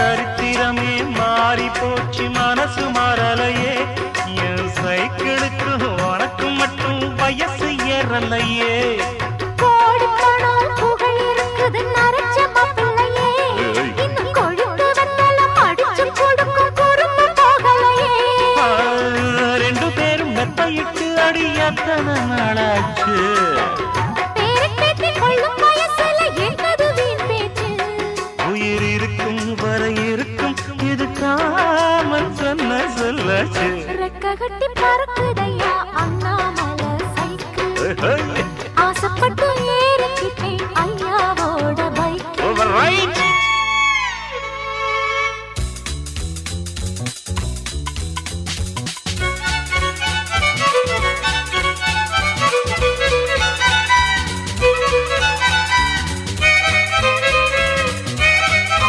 சரித்திரமே மாறி போச்சு மனசு மாறலையே. என் சைக்கிளுக்கு உனக்கு மட்டும் வயசு ஏறலையே. கோடி பணம் புகழ் இருக்குது நரைச்ச இறக்கும் வரை இருக்கும். இது காமன் சொன்ன சொல்லாச்சு. ரெக்ககட்டி பறக்குதையா அண்ணாமலை சைக்கிள். ஆசைப்பட்டு